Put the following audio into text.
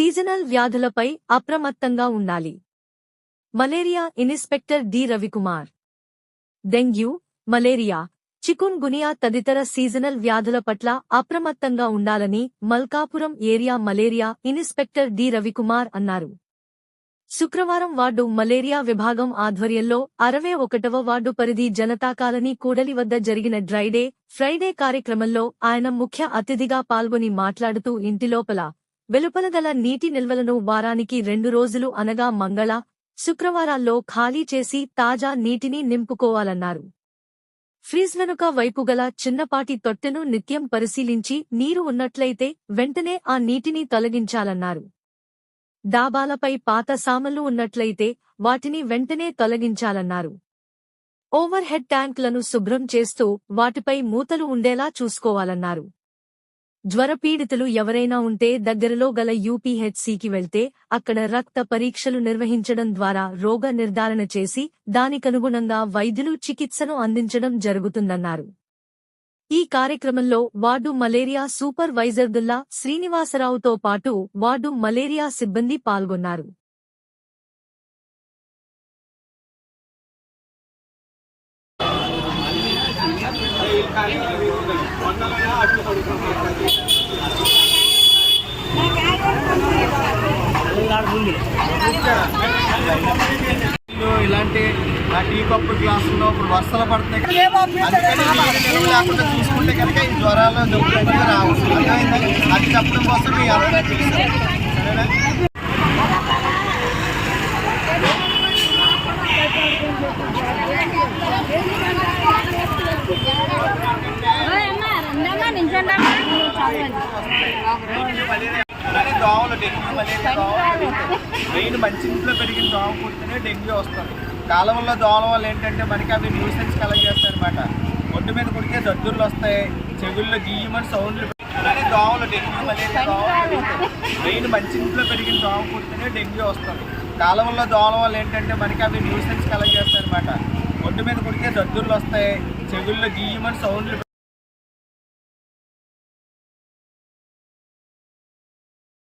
Seasonal వ్యాధులపై అప్రమత్తంగా ఉండాలి. Malaria inspector D. Ravikumar. Dengue malaria chikungunya తదితర సీజనల్ వ్యాధుల పట్ల అప్రమత్తంగా ఉండాలని Malkapuram area malaria inspector D. Ravikumar అన్నారు. శుక్రవారం వార్డు మలేరియా విభాగం ఆధ్వర్యంలో అరవై ఒకటవ వార్డు పరిధి జనతా కాలనీ కూడలి వద్ద జరిగిన డ్రైడే ఫ్రైడే కార్యక్రమంలో ఆయన ముఖ్య అతిథిగా పాల్గొని మాట్లాడుతూ ఇంటిలోపల వెలుపల గల నీటి నిల్వలను వారానికి రెండు రోజులు అనగా మంగళ శుక్రవారాల్లో ఖాళీ చేసి తాజా నీటిని నింపుకోవాలన్నారు. ఫ్రీజ్ వెనుక వైపు గల చిన్నపాటి తొట్టెను నిత్యం పరిశీలించి నీరు ఉన్నట్లయితే వెంటనే ఆ నీటిని తొలగించాలన్నారు. డాబాలపై పాత సామలు ఉన్నట్లయితే వాటిని వెంటనే తొలగించాలన్నారు. ఓవర్ హెడ్ ట్యాంక్లను శుభ్రం చేస్తూ వాటిపై మూతలు ఉండేలా చూసుకోవాలన్నారు. జ్వరపీడితులు ఎవరైనా ఉంటే దగ్గరలో గల యూపీహెచ్సికి వెళ్తే అక్కడ రక్త పరీక్షలు నిర్వహించడం ద్వారా రోగ నిర్ధారణ చేసి దానికనుగుణంగా వైద్యులు చికిత్సను అందించడం జరుగుతుందన్నారు. ఈ కార్యక్రమంలో వార్డు మలేరియా సూపర్వైజర్దుల్లా శ్రీనివాసరావుతో పాటు వార్డు మలేరియా సిబ్బంది పాల్గొన్నారు. ఇలాంటి టీ కప్పు గ్లాసుల్లో ఇప్పుడు వర్షాలు పడుతున్నాయి. నిల్వ లేకుండా చూసుకుంటే కనుక ఈ జ్వరాలు జబ్బులు అనేవి రావు అది చెప్పడం కోసం మీ అందరూ సరేనా? దోమలు డెంగ్యూ మలేరియా దోమలు మెయిన్ మంచి ఇంట్లో పెరిగిన దోమ కుడితేనే డెంగ్యూ వస్తుంది. కాలంలో దోమల వల్ల ఏంటంటే మనకి అవి న్యూసెన్స్ కలెక్ట్ చేస్తాయి అనమాట ఒడ్డు మీద కొడితే దద్దుర్లు వస్తాయి చెవుల్లో గీయమని సౌండ్లు కానీ దోమలు డెంగ్యూ మలేరియా దోమలు మెయిన్ మంచి ఇంట్లో పెరిగిన దోమ కుడితేనే డెంగ్యూ వస్తుంది. కాలంలో దోమల వల్ల ఏంటంటే మనకి అవి న్యూసెన్స్ కలెక్ట్ చేస్తాయి అనమాట ఒడ్డు మీద కొడితే దద్దుర్లు వస్తాయి చెవుల్లో గీయమని సౌండ్లు